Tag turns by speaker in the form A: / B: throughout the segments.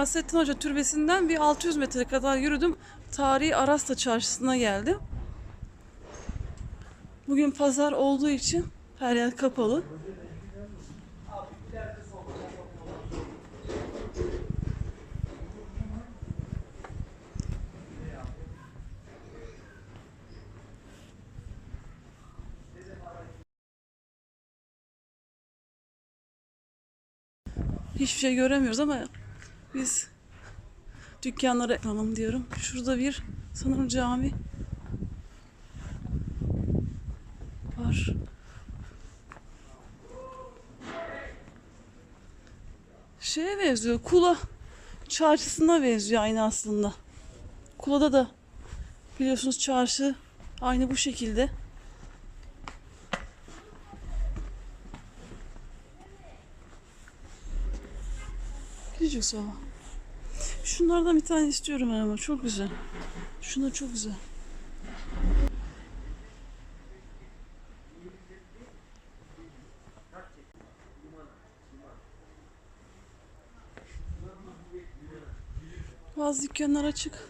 A: Nasrettin Hoca Türbesi'nden bir 600 metre kadar yürüdüm. Tarihi Arasta Çarşısı'na geldim. Bugün pazar olduğu için her yer kapalı. Hiçbir şey göremiyoruz ama biz dükkanlara tamam diyorum. Şurada bir sanırım cami var. Şeye benziyor. Kula çarşısına benziyor aynı aslında. Kula'da da biliyorsunuz çarşı aynı bu şekilde. Küçücük soba. Şunlardan bir tane istiyorum ama çok güzel. Şunlar çok güzel. Bazı dükkanlar açık.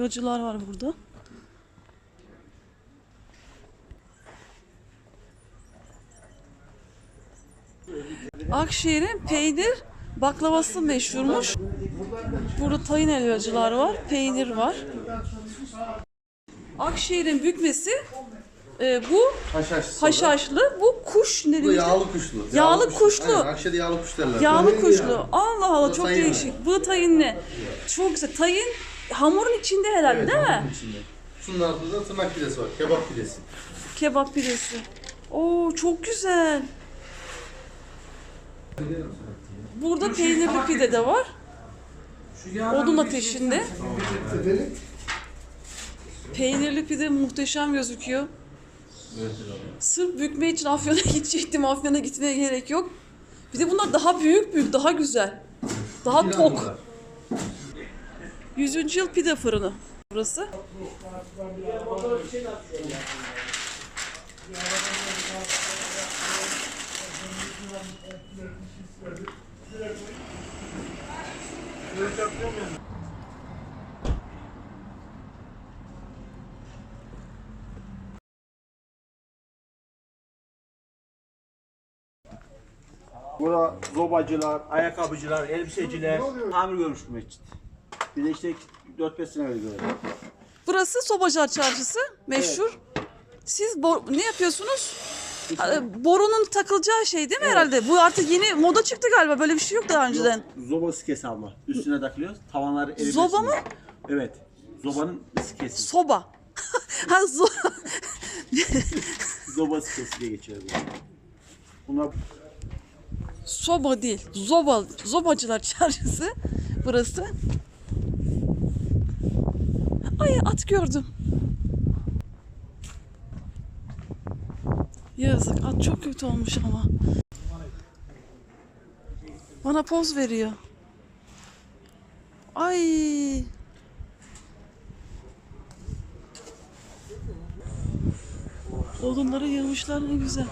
A: Helvacılar var burada. Akşehir'in peynir baklavası meşhurmuş. Burada tayin helvacılar var, peynir var. Akşehir'in bükmesi e, bu
B: Haşhaş.
A: haşhaşlı, bu kuş ne
B: Bu
A: demiştim?
B: yağlı kuşlu.
A: Yağlı
B: kuş-
A: kuşlu.
B: Aynen, Akşe'de yağlı kuş derler.
A: Yağlı kuşlu. Allah Allah
B: Bu
A: çok
B: mi?
A: değişik. Bu tayinli. Çok güzel. Tayin hamurun içinde herhalde
B: Evet,
A: değil mi?
B: içinde. Şunun altında da tırnak pidesi var. Kebap pidesi.
A: Kebap pidesi. Oo çok güzel. Burada peynirli pide de var. Odun ateşinde. Peynirli pide muhteşem gözüküyor. Sırf bükme için Afyon'a gidecektim. Afyon'a gitmeye gerek yok. Bir de bunlar daha büyük büyük, daha güzel. Daha tok.
B: Hamurlar.
A: 100. yıl pide fırını burası.
C: Burada zobacılar, ayakkabıcılar, elbiseciler, tamir görmüş bu mescit. Bir de işte 4-5 sene öyle gördüm.
A: Burası Sobacar Çarşısı meşhur. Siz bo- ne yapıyorsunuz? Ha, e, Borunun takılacağı şey değil mi herhalde? Bu artık yeni moda çıktı galiba. Böyle bir şey yok daha önceden.
C: Zoba skesi abla. Üstüne takılıyor. Tavanları erimesi.
A: Zoba mı?
C: Evet. Zobanın skesi.
A: Soba. ha, zo-
C: Zoba skesi diye geçiyor bu. Bunlar
A: Soba değil. Zoba. Zobacılar Çarşısı burası. Ay at gördüm. Yazık. At çok kötü olmuş ama. Bana poz veriyor. Ay. Odunları yığmışlar ne güzel.